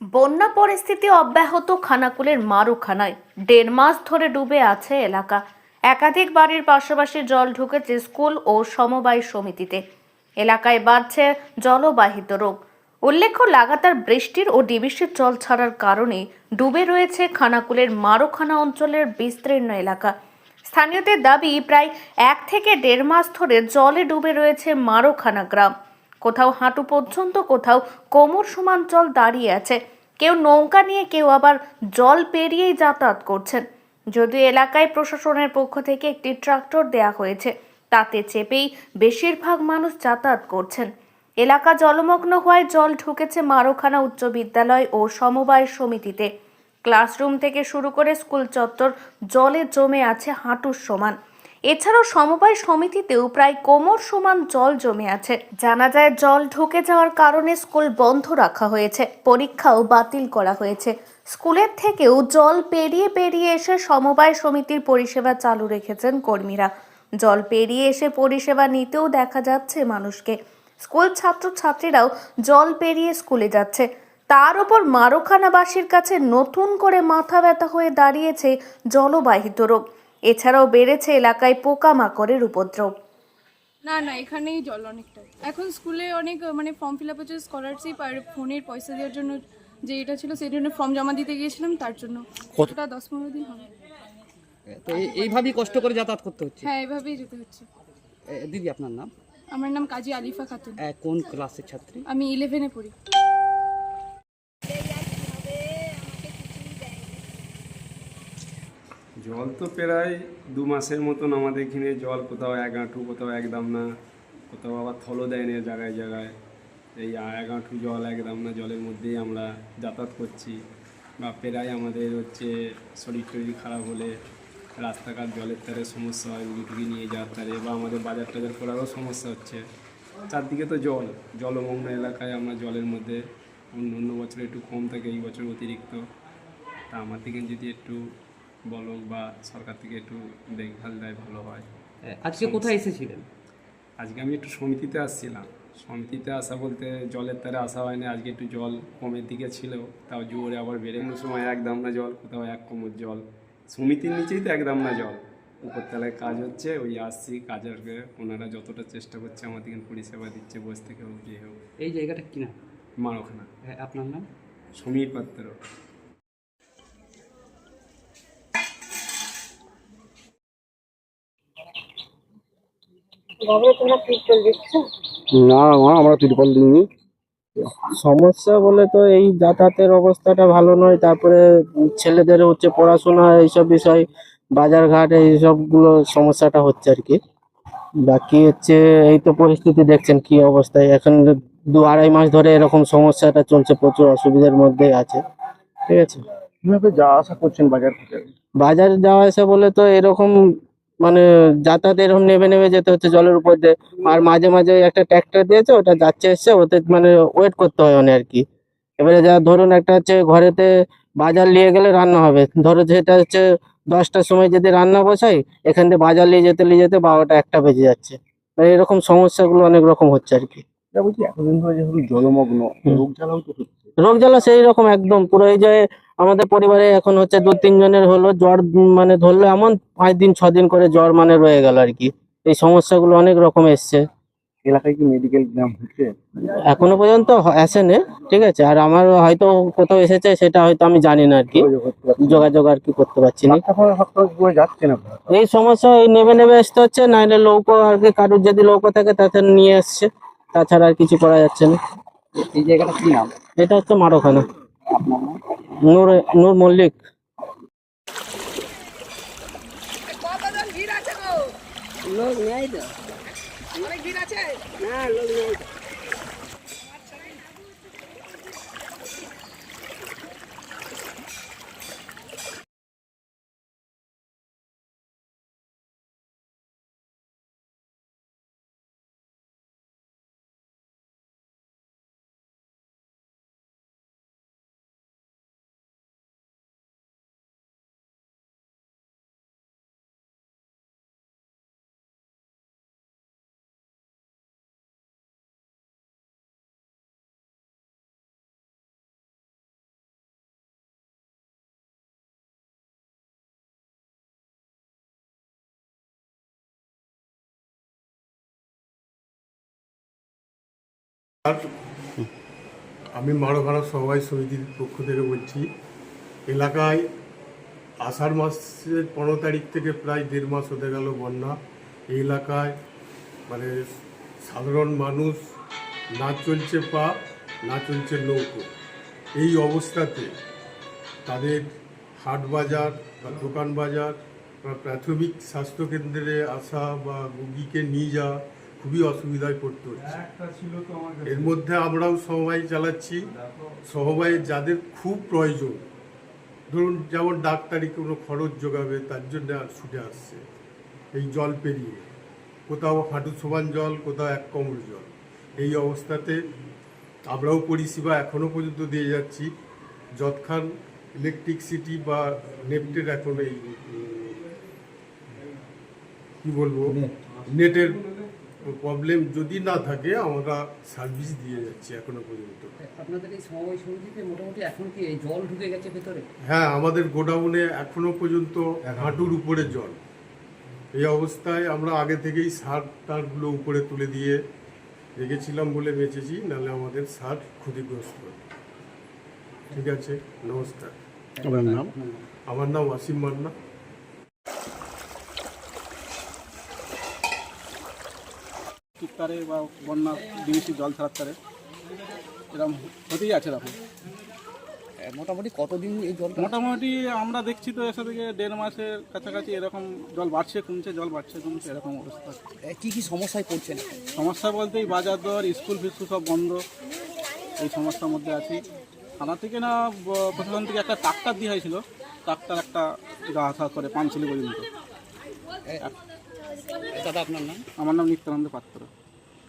বন্যা পরিস্থিতি অব্যাহত খানাকুলের মারুখানায়। দেড় মাস ধরে ডুবে আছে এলাকা। একাধিক বাড়ির পাশাপাশি জল ঢুকেছে স্কুল ও সমবায় সমিতিতে। এলাকায় বাড়ছে জলবাহিত রোগ। উল্লেখ্য, লাগাতার বৃষ্টির ও ডিবিসির জল ছাড়ার কারণে ডুবে রয়েছে খানাকুলের মারুখানা অঞ্চলের বিস্তীর্ণ এলাকা। স্থানীয়দের দাবি, প্রায় এক থেকে দেড় মাস ধরে জলে ডুবে রয়েছে মারোখানা গ্রাম। কোথাও হাঁটু পর্যন্ত, কোথাও কোমর সমান জল দাঁড়িয়ে আছে। কেউ নৌকা নিয়ে, কেউ আবার জল পেরিয়েই যাতায়াত করছেন। যদিও এলাকায় প্রশাসনের পক্ষ থেকে একটি ট্রাক্টর দেয়া হয়েছে, তাতে চেপেই বেশিরভাগ মানুষ যাতায়াত করছেন। এলাকা জলমগ্ন হওয়ায় জল ঢুকেছে মারোখানা উচ্চ বিদ্যালয় ও সমবায় সমিতিতে। ক্লাসরুম থেকে শুরু করে স্কুল চত্বর জলে জমে আছে হাঁটুর সমান। এছাড়াও সমবায় সমিতিতেও প্রায় কোমর সমান জল জমে আছে। জানা যায়, জল ঢুকে যাওয়ার কারণে স্কুল বন্ধ রাখা হয়েছে। পরীক্ষাও বাতিল করা হয়েছে। স্কুলের থেকেও জল পেরিয়ে পেরিয়ে এসে সমবায় সমিতির পরিষেবা চালু রেখেছেন কর্মীরা। জল পেরিয়ে এসে পরিষেবা নিতেও দেখা যাচ্ছে মানুষকে। স্কুল ছাত্রছাত্রীরাও জল পেরিয়ে স্কুলে যাচ্ছে। তার উপর মারোখানাবাসীর কাছে নতুন করে মাথা ব্যথা হয়ে দাঁড়িয়েছে জলবাহিত রোগ। এছাড়াও বেড়েছে এলাকায় পোকামাকড়ের উপদ্রব। না না এখানেই জল অনেকটা। এখন স্কুলে অনেক মানে ফর্ম ফিল আপ হচ্ছে স্কলারশিপ আর ফোনের পয়সা দেওয়ার জন্য যে এটা ছিল সেই জন্য ফর্ম জমা দিতে গিয়েছিলাম তার জন্য কতটা দশ পনেরো দিন হবে। তো এই- এইভাবেই কষ্ট করে যাতায়াত করতে হচ্ছে? হ্যাঁ এভাবেই যেতে হচ্ছে। এ, দিদি আপনার নাম? আমার নাম কাজী আলিফা খাতুন। এ, কোন ক্লাসের ছাত্রী? আমি ইলেভেনে পড়ি। জল তো প্রায় দু মাসের মতন আমাদের এখানে জল কোথাও এক হাঁটু কোথাও একদম না কোথাও আবার থলো দেয় না জায়গায় জায়গায়। এই এক হাঁটু জল একদম না জলের মধ্যেই আমরা যাতায়াত করছি বা প্রায় আমাদের হচ্ছে শরীর টরীর খারাপ হলে রাস্তাঘাট জলের তারে সমস্যা হয় রুগী টুগি নিয়ে যাওয়ার তারে বা আমাদের বাজার টাজার করারও সমস্যা হচ্ছে। চারদিকে তো জল, জলমগ্ন এলাকায় আমরা জলের মধ্যে অন্য অন্য বছর একটু কম থাকে, এই বছর অতিরিক্ত। তা আমার দিকে যদি একটু বলো বা সরকার থেকে একটু দেখভাল দেয় ভালো হয়। এ, আজকে কোথায় এসেছিলেন? আজকে আমি একটু সমিতিতে আসছিলাম। সমিতিতে আসা বলতে জলের তারে আসা হয়নি আজকে একটু জল কমের দিকে ছিল তাও জোরে আবার বেড়ে কোনো সময় এক দামনা জল কোথাও এক কোমর জল। সমিতির নিচেই তো এক দামনা জল। উপরতলায় কাজ হচ্ছে ওই আসছি কাজের ওনারা যতটা চেষ্টা করছে আমাদেরকে পরিষেবা দিচ্ছে বসে থেকে হোক যে হোক। এই জায়গাটা কি না মারোখানা। আপনার নাম? সমীর পাত্র। না মা আমরা তিরপল দিইনি। সমস্যা বলে তো এই যাতায়াতের অবস্থাটা ভালো নয় তারপরে ছেলেদের হচ্ছে পড়াশোনা এইসব বিষয় বাজারঘাট এইসবগুলো সমস্যাটা হচ্ছে আর কি। বাকি হচ্ছে এই তো পরিস্থিতি দেখছেন কি অবস্থায়। এখন দু আড়াই মাস ধরে এরকম সমস্যাটা চলছে প্রচুর অসুবিধার মধ্যে আছে। ঠিক আছে? কীভাবে যাওয়া আসা করছেন বাজার বাজার যাওয়া আসা বলে তো এরকম মানে যাতায়াত এরকম নেমে নেবে যেতে হচ্ছে জলের উপর দিয়ে। আর মাঝে মাঝে একটা ট্র্যাক্টর দিয়েছে ওটা যাচ্ছে এসছে ওতে মানে ওয়েট করতে হয় অনেক আর কি। এবারে যা ধরুন একটা হচ্ছে ঘরেতে বাজার নিয়ে গেলে রান্না হবে। ধরো যেটা হচ্ছে দশটার সময় যদি রান্না বসাই এখান থেকে বাজার নিয়ে যেতে নিয়ে যেতে বারোটা একটা বেজে যাচ্ছে। মানে এরকম সমস্যাগুলো অনেক রকম হচ্ছে আর কি। বলছি এতদিন ধরে যেহেতু জলমগ্ন রোগ জ্বালাও তো হচ্ছে। রোগ জ্বালা সেই রকম একদম পুরো এই যে আমাদের পরিবারে এখন হচ্ছে দু তিনজনের হলো জ্বর মানে ধরলো এমন পাঁচ দিন ছ দিন করে জ্বর মানে রয়ে গেল আর কি। এই সমস্যাগুলো অনেক রকম এসছে। এলাকায় কি মেডিকেল ক্যাম্প হচ্ছে? এখনও পর্যন্ত আসেনি ঠিক আছে? আর আমার হয়তো কোথাও এসেছে সেটা হয়তো আমি জানি না আর কি। যোগাযোগ আর কি করতে পারছি না। এই সমস্যা এই নেবে নেবে আসতে হচ্ছে নাহলে লৌকো আর কি কারুর যদি লৌকো থাকে তাতে নিয়ে আসছে তাছাড়া আর কিছু করা যাচ্ছে না। এই জায়গাটা কি নাম? এটা হচ্ছে মারোখানা। আপনার নূর নূর মল্লিক। লোক নেই তো। অনেক ভিড় আছে? না লোক নেই আর আমি মারোখানা সবাই সমিতির পক্ষ থেকে বলছি, এলাকায় আষাঢ় মাসের পনেরো তারিখ থেকে প্রায় দেড় মাস হতে গেল বন্যা। এই এলাকায় মানে সাধারণ মানুষ, না চলছে পা, না চলছে নৌকো। এই অবস্থাতে তাদের হাট বাজার বা দোকান বাজার বা প্রাথমিক স্বাস্থ্যকেন্দ্রে আসা বা রুগীকে নিয়ে যাওয়া খুবই অসুবিধায় পড়তে হচ্ছে। এর মধ্যে আমরাও সমবায় চালাচ্ছি। সমবায়ে যাদের খুব প্রয়োজন ধরুন যেমন ডাক্তারি কোনো খরচ যোগাবে তার জন্য আর ছুটে আসছে। এই জল পেরিয়ে কোথাও হাঁটু সমান জল কোথাও এক কোমর জল। এই অবস্থাতে আমরাও পরিষেবা এখনও পর্যন্ত দিয়ে যাচ্ছি। যৎখান ইলেকট্রিকসিটি বা নেপটের এখন এই কী বলব? নেটের প্রবলেম যদি না থাকে আমরা সার্ভিস দিয়ে যাচ্ছি এখনও পর্যন্ত। আপনাদের এই সমবায় সমিতিতে মোটামুটি এখন কি এই জল ঢুকে গেছে ভেতরে? হ্যাঁ আমাদের গোডাউনে এখনও পর্যন্ত হাঁটুর উপরে জল। এই অবস্থায় আমরা আগে থেকেই সার টারগুলো উপরে তুলে দিয়ে রেখেছিলাম বলে বেঁচেছি নাহলে আমাদের সার ক্ষতিগ্রস্ত। ঠিক আছে নমস্কার। আপনার নাম? আমার নাম অসীম মান্না। চিৎকারে বা বন্যা ডিবিসি জল ছাড়ার তারে এরকম হতেই আছে এরকম। মোটামুটি কতদিন এই জল মোটামুটি আমরা দেখছি তো এসে থেকে দেড় মাসের কাছাকাছি এরকম জল বাড়ছে কমছে জল বাড়ছে কমছে এরকম অবস্থা। কী কী সমস্যায় পড়ছেন সমস্যা বলতে এই বাজার দর স্কুল ফিস্কুল সব বন্ধ এই সমস্যার মধ্যে আছি। থানা থেকে না প্রশাসন থেকে একটা ট্রাক্টার দিয়ে হয়েছিল ট্রাক্টার একটা গা হাত করে পাঁচশিলি পর্যন্ত। দাদা আপনার নাম? আমার নাম নিত্যানন্দ পাত্র।